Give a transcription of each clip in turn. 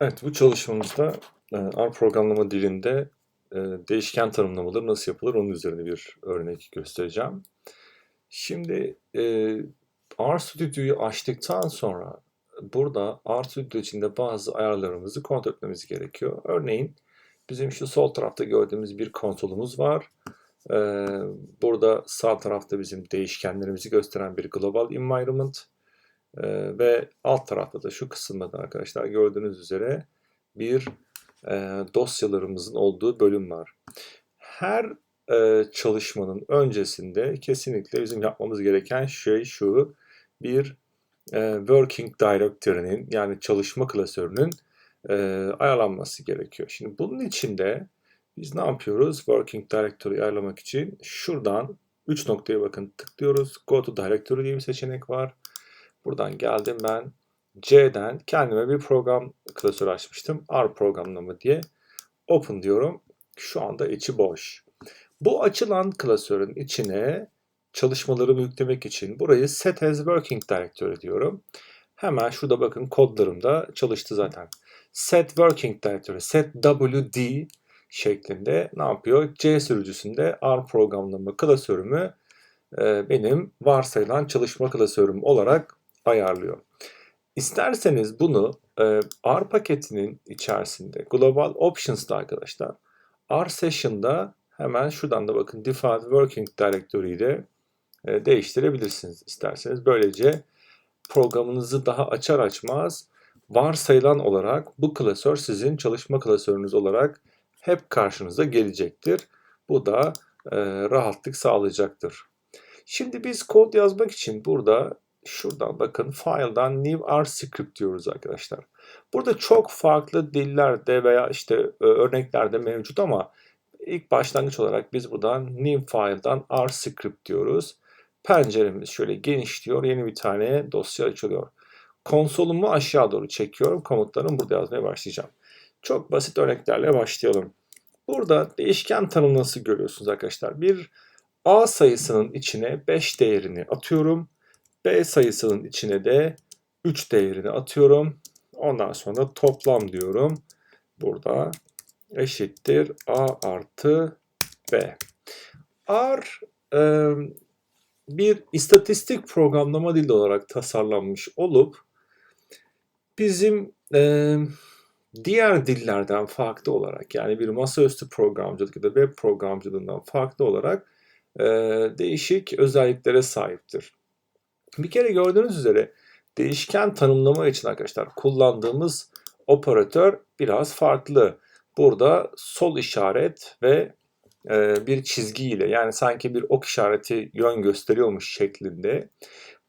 Evet, bu çalışmamızda e, R programlama dilinde e, değişken tanımlamaları nasıl yapılır onun üzerine bir örnek göstereceğim. Şimdi e, R Studio'yu açtıktan sonra burada R Studio içinde bazı ayarlarımızı kontrol etmemiz gerekiyor. Örneğin bizim şu sol tarafta gördüğümüz bir konsolumuz var. Burada sağ tarafta bizim değişkenlerimizi gösteren bir global environment. Ee, ve alt tarafta da şu kısımda da arkadaşlar gördüğünüz üzere bir e, dosyalarımızın olduğu bölüm var. Her e, çalışmanın öncesinde kesinlikle bizim yapmamız gereken şey şu. Bir e, working directory'nin yani çalışma klasörünün e, ayarlanması gerekiyor. Şimdi bunun için de biz ne yapıyoruz? Working directory ayarlamak için şuradan 3 noktaya bakın tıklıyoruz. Go to directory diye bir seçenek var. Buradan geldim ben C'den kendime bir program klasörü açmıştım. R programlama diye. Open diyorum. Şu anda içi boş. Bu açılan klasörün içine çalışmalarımı yüklemek için burayı set as working directory diyorum. Hemen şurada bakın kodlarımda çalıştı zaten. Set working directory, set wd şeklinde ne yapıyor? C sürücüsünde R programlama klasörümü e, benim varsayılan çalışma klasörüm olarak ayarlıyor. İsterseniz bunu e, R paketinin içerisinde Global Options'da arkadaşlar R Session'da hemen şuradan da bakın Default Working Directory'yi de e, değiştirebilirsiniz isterseniz. Böylece programınızı daha açar açmaz varsayılan olarak bu klasör sizin çalışma klasörünüz olarak hep karşınıza gelecektir. Bu da e, rahatlık sağlayacaktır. Şimdi biz kod yazmak için burada şuradan bakın file'dan new R script diyoruz arkadaşlar. Burada çok farklı dillerde veya işte e, örneklerde mevcut ama ilk başlangıç olarak biz buradan new file'dan R script diyoruz. Penceremiz şöyle genişliyor. Yeni bir tane dosya açılıyor. Konsolumu aşağı doğru çekiyorum. Komutlarımı burada yazmaya başlayacağım. Çok basit örneklerle başlayalım. Burada değişken tanımlaması görüyorsunuz arkadaşlar. Bir A sayısının içine 5 değerini atıyorum. B sayısının içine de 3 değerini atıyorum. Ondan sonra toplam diyorum. Burada eşittir A artı B. R e, bir istatistik programlama dili olarak tasarlanmış olup bizim e, diğer dillerden farklı olarak yani bir masaüstü programcılık ya da web programcılığından farklı olarak e, değişik özelliklere sahiptir. Bir kere gördüğünüz üzere değişken tanımlama için arkadaşlar kullandığımız operatör biraz farklı. Burada sol işaret ve e, bir çizgiyle yani sanki bir ok işareti yön gösteriyormuş şeklinde.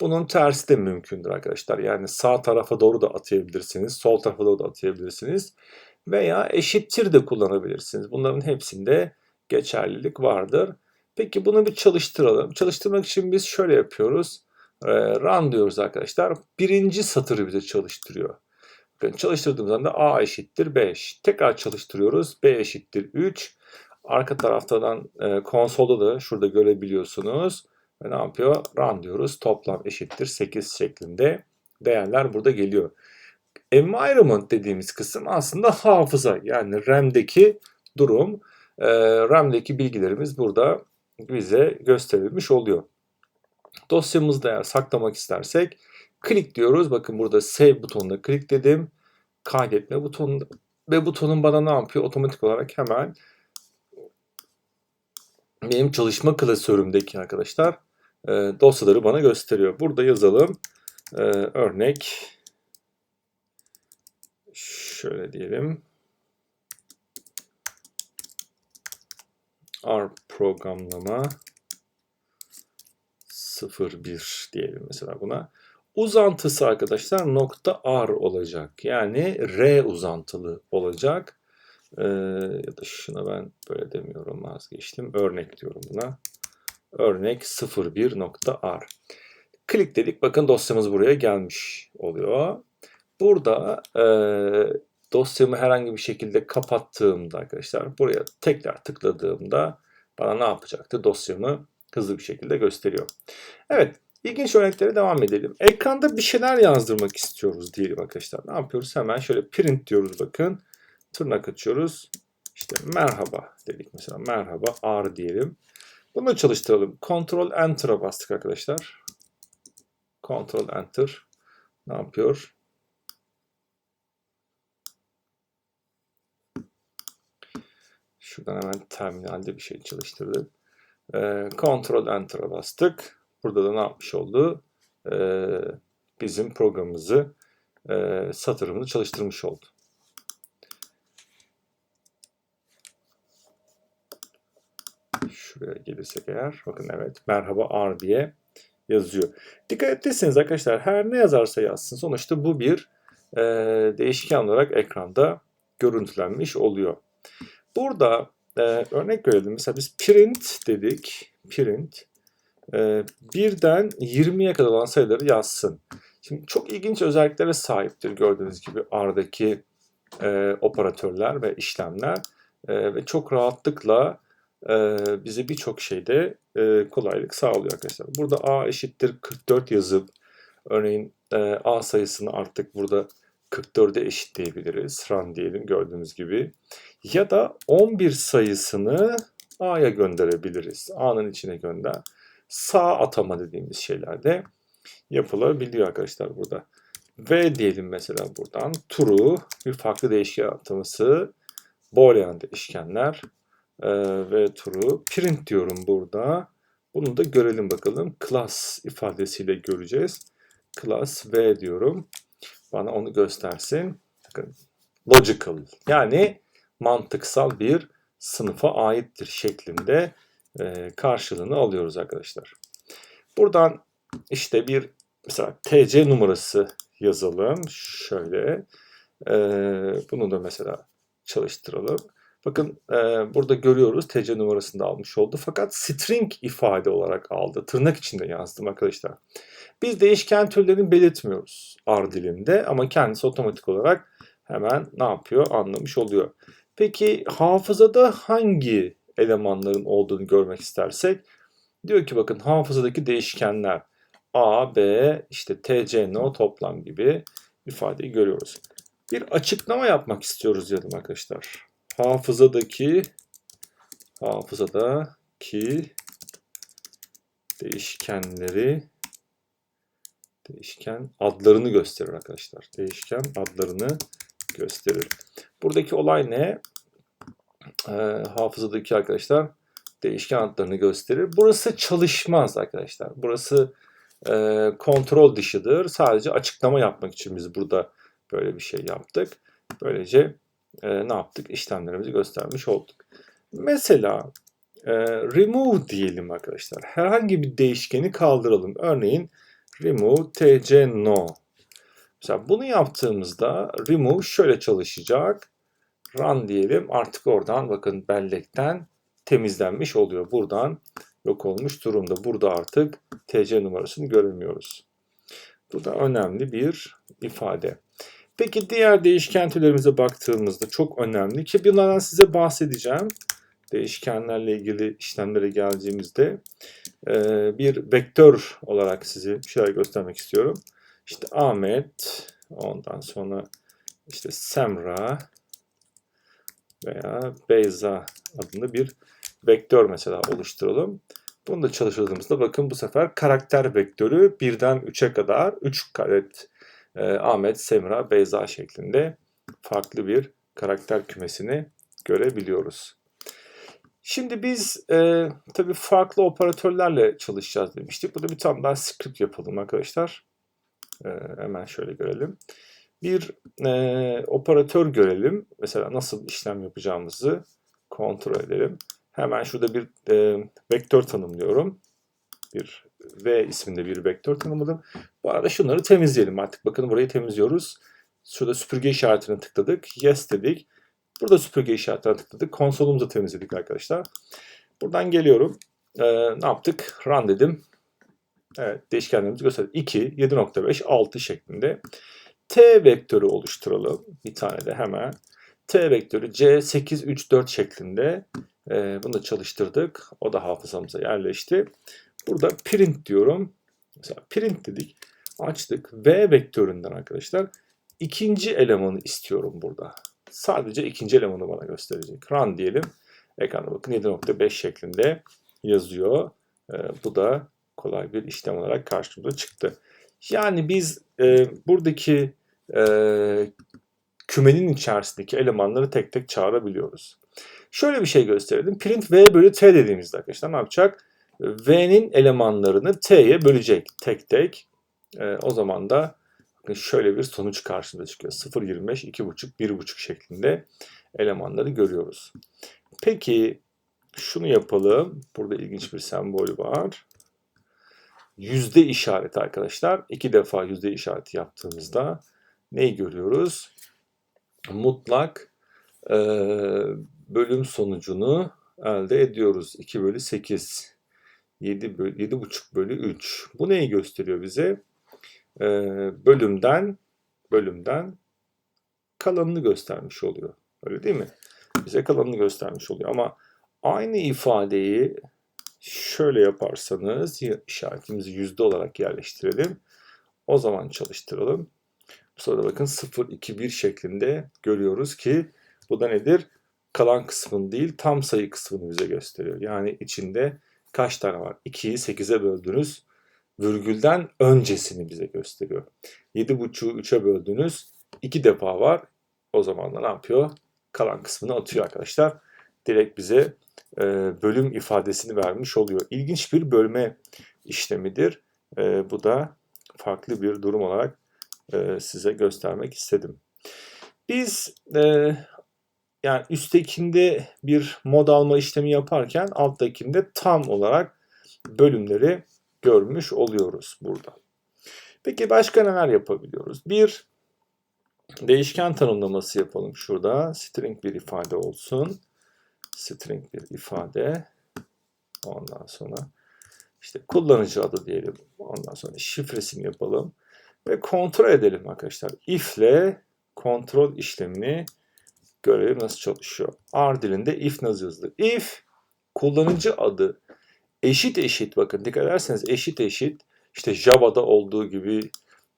Bunun tersi de mümkündür arkadaşlar. Yani sağ tarafa doğru da atayabilirsiniz, sol tarafa doğru da atayabilirsiniz veya eşittir de kullanabilirsiniz. Bunların hepsinde geçerlilik vardır. Peki bunu bir çalıştıralım. Çalıştırmak için biz şöyle yapıyoruz. Run diyoruz arkadaşlar. Birinci satırı bize çalıştırıyor. Bakın çalıştırdığımız anda A eşittir 5. Tekrar çalıştırıyoruz. B eşittir 3. Arka taraftan e, konsolda da şurada görebiliyorsunuz. Ve ne yapıyor? Run diyoruz. Toplam eşittir 8 şeklinde değerler burada geliyor. Environment dediğimiz kısım aslında hafıza. Yani RAM'deki durum. E, RAM'deki bilgilerimiz burada bize gösterilmiş oluyor. Dosyamızda eğer saklamak istersek klik diyoruz. Bakın burada save butonuna klik dedim. Kaydetme butonunda ve butonun bana ne yapıyor? Otomatik olarak hemen benim çalışma klasörümdeki arkadaşlar e, dosyaları bana gösteriyor. Burada yazalım. E, örnek şöyle diyelim. R programlama 01 diyelim mesela buna. Uzantısı arkadaşlar nokta R olacak. Yani R uzantılı olacak. Ee, ya da şuna ben böyle demiyorum vazgeçtim. Örnek diyorum buna. Örnek 01 nokta R. Klik dedik. Bakın dosyamız buraya gelmiş oluyor. Burada e, dosyamı herhangi bir şekilde kapattığımda arkadaşlar buraya tekrar tıkladığımda bana ne yapacaktı? Dosyamı hızlı bir şekilde gösteriyor. Evet İlginç örneklere devam edelim. Ekranda bir şeyler yazdırmak istiyoruz diyelim arkadaşlar. Ne yapıyoruz? Hemen şöyle print diyoruz bakın. Tırnak açıyoruz. İşte merhaba dedik mesela. Merhaba R diyelim. Bunu çalıştıralım. Ctrl Enter'a bastık arkadaşlar. Ctrl Enter. Ne yapıyor? Şuradan hemen terminalde bir şey çalıştırdık. Ee, Ctrl Enter'a bastık. Burada da ne yapmış oldu? Ee, bizim programımızı, e, satırımızı çalıştırmış oldu. Şuraya gelirsek eğer, bakın evet, merhaba R diye yazıyor. Dikkat ettiyseniz arkadaşlar her ne yazarsa yazsın sonuçta bu bir e, değişken olarak ekranda görüntülenmiş oluyor. Burada e, örnek verelim. Mesela biz print dedik. Print. E, birden 20'ye kadar olan sayıları yazsın. Şimdi çok ilginç özelliklere sahiptir gördüğünüz gibi R'daki e, operatörler ve işlemler. E, ve çok rahatlıkla e, bize birçok şeyde e, kolaylık sağlıyor arkadaşlar. Burada A eşittir 44 yazıp örneğin e, A sayısını artık burada 44'e eşitleyebiliriz. Run diyelim gördüğünüz gibi. Ya da 11 sayısını A'ya gönderebiliriz. A'nın içine gönder. Sağ atama dediğimiz şeyler de yapılabiliyor arkadaşlar burada. V diyelim mesela buradan. True bir farklı değişken ataması. Boolean değişkenler e, ve true. Print diyorum burada. Bunu da görelim bakalım. Class ifadesiyle göreceğiz. Class V diyorum. Bana onu göstersin. Bakın logical yani mantıksal bir sınıfa aittir şeklinde e, karşılığını alıyoruz arkadaşlar. Buradan işte bir mesela TC numarası yazalım. Şöyle e, bunu da mesela çalıştıralım. Bakın e, burada görüyoruz TC numarasını da almış oldu. Fakat string ifade olarak aldı. Tırnak içinde yazdım arkadaşlar. Biz değişken türlerini belirtmiyoruz R dilinde ama kendisi otomatik olarak hemen ne yapıyor anlamış oluyor. Peki hafızada hangi elemanların olduğunu görmek istersek diyor ki bakın hafızadaki değişkenler A, B, işte TC, no toplam gibi ifadeyi görüyoruz. Bir açıklama yapmak istiyoruz diyelim arkadaşlar. Hafızadaki hafızadaki değişkenleri değişken adlarını gösterir arkadaşlar. Değişken adlarını gösterir. Buradaki olay ne? Ee, hafızadaki arkadaşlar değişken adlarını gösterir. Burası çalışmaz arkadaşlar. Burası e, kontrol dışıdır. Sadece açıklama yapmak için biz burada böyle bir şey yaptık. Böylece e, ne yaptık? İşlemlerimizi göstermiş olduk. Mesela e, remove diyelim arkadaşlar. Herhangi bir değişkeni kaldıralım. Örneğin remove tc no. Mesela bunu yaptığımızda remove şöyle çalışacak. Run diyelim. Artık oradan bakın bellekten temizlenmiş oluyor. Buradan yok olmuş durumda. Burada artık TC numarasını göremiyoruz. Bu da önemli bir ifade. Peki diğer değişken türlerimize baktığımızda çok önemli ki bunlardan size bahsedeceğim. Değişkenlerle ilgili işlemlere geldiğimizde bir vektör olarak size bir şeyler göstermek istiyorum. İşte Ahmet, ondan sonra işte Semra veya Beyza adında bir vektör mesela oluşturalım. Bunu da çalıştırdığımızda bakın bu sefer karakter vektörü birden 3'e kadar 3 karet e, Ahmet, Semra, Beyza şeklinde farklı bir karakter kümesini görebiliyoruz. Şimdi biz e, tabii farklı operatörlerle çalışacağız demiştik. Burada bir tane daha script yapalım arkadaşlar. E, hemen şöyle görelim. Bir e, operatör görelim. Mesela nasıl işlem yapacağımızı kontrol edelim. Hemen şurada bir e, vektör tanımlıyorum. Bir V isminde bir vektör tanımladım. Bu arada şunları temizleyelim artık. Bakın burayı temizliyoruz. Şurada süpürge işaretine tıkladık. Yes dedik. Burada süpürge işaretine tıkladık. Konsolumuzu temizledik arkadaşlar. Buradan geliyorum. Ee, ne yaptık? Run dedim. Evet değişkenlerimizi gösterdik. 2, 7.5, 6 şeklinde. T vektörü oluşturalım. Bir tane de hemen. T vektörü C8, 3, 4 şeklinde. Ee, bunu da çalıştırdık. O da hafızamıza yerleşti. Burada print diyorum. Mesela print dedik. Açtık. V vektöründen arkadaşlar ikinci elemanı istiyorum burada. Sadece ikinci elemanı bana gösterecek. Run diyelim. Ekranda bakın 7.5 şeklinde yazıyor. E, bu da kolay bir işlem olarak karşımıza çıktı. Yani biz e, buradaki e, kümenin içerisindeki elemanları tek tek çağırabiliyoruz. Şöyle bir şey gösterelim. Print v bölü t dediğimizde arkadaşlar ne yapacak? V'nin elemanlarını t'ye bölecek tek tek. E, o zaman da şöyle bir sonuç karşımıza çıkıyor. 0.25, 2.5, 1.5 şeklinde elemanları görüyoruz. Peki şunu yapalım. Burada ilginç bir sembol var. Yüzde işareti arkadaşlar. İki defa yüzde işareti yaptığımızda neyi görüyoruz? Mutlak e, bölüm sonucunu elde ediyoruz. 2 bölü 8. 7 bölü, 7,5 bölü 3. Bu neyi gösteriyor bize? Ee, bölümden bölümden kalanını göstermiş oluyor. Öyle değil mi? Bize kalanını göstermiş oluyor. Ama aynı ifadeyi şöyle yaparsanız işaretimizi yüzde olarak yerleştirelim. O zaman çalıştıralım. Bu sırada bakın 0, 2, 1 şeklinde görüyoruz ki bu da nedir? Kalan kısmın değil tam sayı kısmını bize gösteriyor. Yani içinde kaç tane var? 2'yi 8'e böldünüz. Virgülden öncesini bize gösteriyor. 7.5'u 3'e böldünüz. 2 defa var. O zaman da ne yapıyor? Kalan kısmını atıyor arkadaşlar. Direkt bize e, bölüm ifadesini vermiş oluyor. İlginç bir bölme işlemidir. E, bu da farklı bir durum olarak e, size göstermek istedim. Biz e, yani üsttekinde bir mod alma işlemi yaparken alttakinde tam olarak bölümleri görmüş oluyoruz burada. Peki başka neler yapabiliyoruz? Bir değişken tanımlaması yapalım şurada. String bir ifade olsun. String bir ifade. Ondan sonra işte kullanıcı adı diyelim. Ondan sonra şifresini yapalım. Ve kontrol edelim arkadaşlar. If ile kontrol işlemini görelim nasıl çalışıyor. R dilinde if nasıl yazılır? If kullanıcı adı eşit eşit bakın dikkat ederseniz eşit eşit işte Java'da olduğu gibi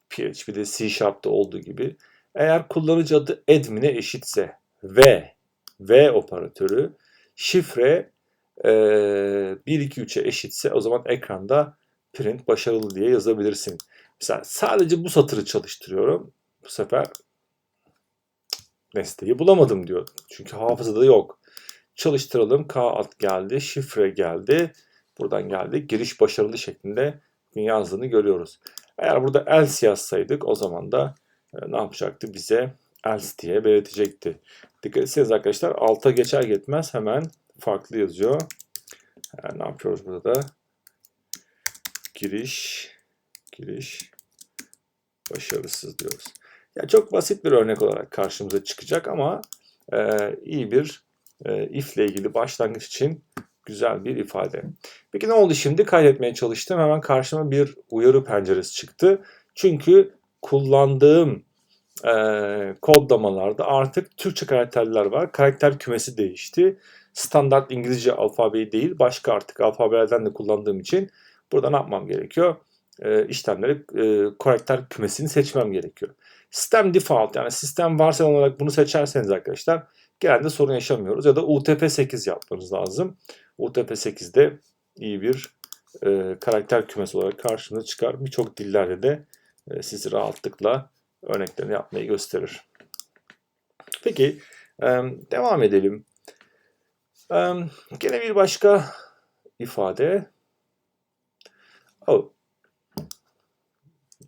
PHP'de C Sharp'ta olduğu gibi eğer kullanıcı adı admin'e eşitse ve V operatörü şifre e, 1 2 3'e eşitse o zaman ekranda print başarılı diye yazabilirsin. Mesela sadece bu satırı çalıştırıyorum. Bu sefer nesneyi bulamadım diyor. Çünkü hafızada yok. Çalıştıralım. K alt geldi. Şifre geldi. Buradan geldi. Giriş başarılı şeklinde yazdığını görüyoruz. Eğer burada else yazsaydık o zaman da e, ne yapacaktı? Bize else diye belirtecekti. Dikkat etseniz arkadaşlar alta geçer geçmez hemen farklı yazıyor. Yani ne yapıyoruz burada da? Giriş giriş başarısız diyoruz. Ya çok basit bir örnek olarak karşımıza çıkacak ama e, iyi bir e, if ilgili başlangıç için güzel bir ifade. Peki ne oldu şimdi? Kaydetmeye çalıştım. Hemen karşıma bir uyarı penceresi çıktı. Çünkü kullandığım e, kodlamalarda artık Türkçe karakterler var. Karakter kümesi değişti. Standart İngilizce alfabeyi değil başka artık alfabelerden de kullandığım için burada ne yapmam gerekiyor? E, işlemleri e, karakter kümesini seçmem gerekiyor. Sistem default yani sistem varsayılan olarak bunu seçerseniz arkadaşlar genelde sorun yaşamıyoruz. Ya da UTF-8 yapmanız lazım. UTF-8'de iyi bir e, karakter kümesi olarak karşınıza çıkar. Birçok dillerde de e, sizi rahatlıkla örneklerini yapmayı gösterir. Peki e, devam edelim. E, gene bir başka ifade. Oh.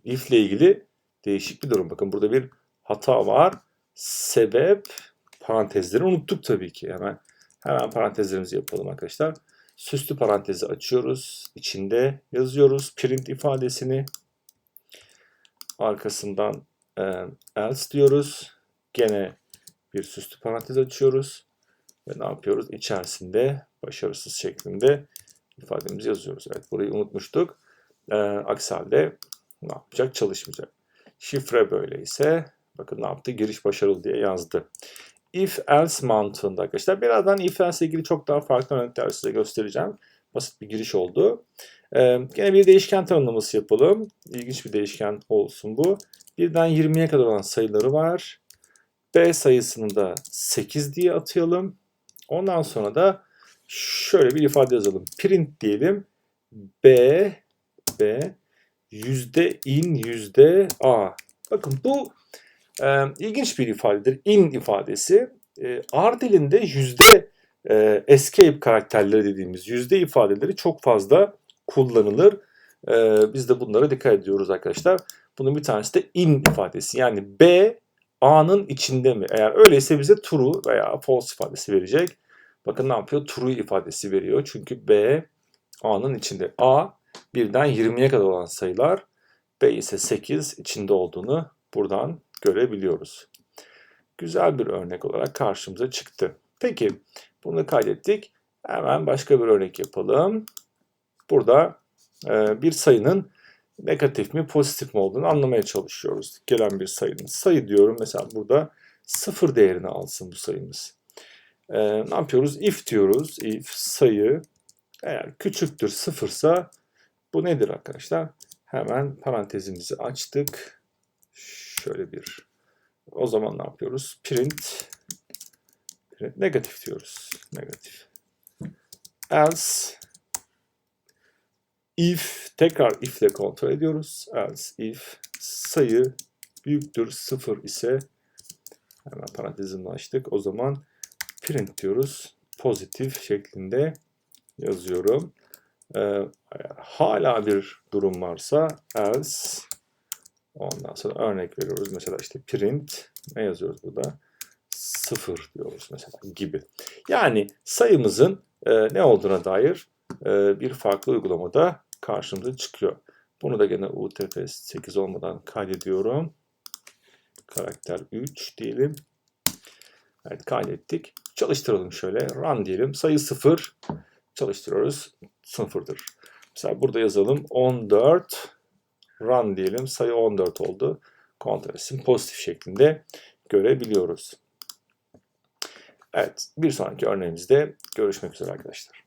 If ile ilgili değişik bir durum. Bakın burada bir hata var. Sebep parantezleri unuttuk tabii ki. Hemen hemen parantezlerimizi yapalım arkadaşlar. Süslü parantezi açıyoruz. İçinde yazıyoruz print ifadesini. Arkasından e, else diyoruz. Gene bir süslü parantez açıyoruz. Ve ne yapıyoruz? İçerisinde başarısız şeklinde ifademizi yazıyoruz. Evet burayı unutmuştuk. E, aksi halde ne yapacak? Çalışmayacak. Şifre böyleyse bakın ne yaptı? Giriş başarılı diye yazdı. If else mantığında arkadaşlar. Birazdan if else ilgili çok daha farklı örnekler size göstereceğim. basit bir giriş oldu. Ee, gene bir değişken tanımlaması yapalım. İlginç bir değişken olsun bu. Birden 20'ye kadar olan sayıları var. B sayısını da 8 diye atayalım. Ondan sonra da şöyle bir ifade yazalım. Print diyelim. B, B, yüzde in, yüzde A. Bakın bu e, ilginç bir ifadedir. In ifadesi. E, R dilinde yüzde e, escape karakterleri dediğimiz yüzde ifadeleri çok fazla kullanılır. E, biz de bunlara dikkat ediyoruz arkadaşlar. Bunun bir tanesi de in ifadesi. Yani B A'nın içinde mi? Eğer öyleyse bize true veya false ifadesi verecek. Bakın ne yapıyor? True ifadesi veriyor. Çünkü B A'nın içinde. A birden 20'ye kadar olan sayılar. B ise 8 içinde olduğunu buradan görebiliyoruz. Güzel bir örnek olarak karşımıza çıktı. Peki bunu kaydettik. Hemen başka bir örnek yapalım. Burada e, bir sayının negatif mi pozitif mi olduğunu anlamaya çalışıyoruz. Gelen bir sayının. Sayı diyorum mesela burada sıfır değerini alsın bu sayımız. E, ne yapıyoruz? If diyoruz. If sayı eğer küçüktür sıfırsa bu nedir arkadaşlar? Hemen parantezimizi açtık. Şöyle bir. O zaman ne yapıyoruz? Print, print negatif diyoruz. Negatif. Else if tekrar if ile kontrol ediyoruz. Else if sayı büyüktür sıfır ise hemen parantezini açtık. O zaman print diyoruz. Pozitif şeklinde yazıyorum. Ee, hala bir durum varsa else ondan sonra örnek veriyoruz. Mesela işte print ne yazıyoruz burada? Sıfır diyoruz mesela gibi. Yani sayımızın e, ne olduğuna dair e, bir farklı uygulamada karşımıza çıkıyor. Bunu da gene UTF 8 olmadan kaydediyorum. Karakter 3 diyelim. Evet kaydettik. Çalıştıralım şöyle. Run diyelim. Sayı 0 çalıştırıyoruz. Sıfırdır. Mesela burada yazalım 14 run diyelim. Sayı 14 oldu. Kontrol etsin. Pozitif şeklinde görebiliyoruz. Evet. Bir sonraki örneğimizde görüşmek üzere arkadaşlar.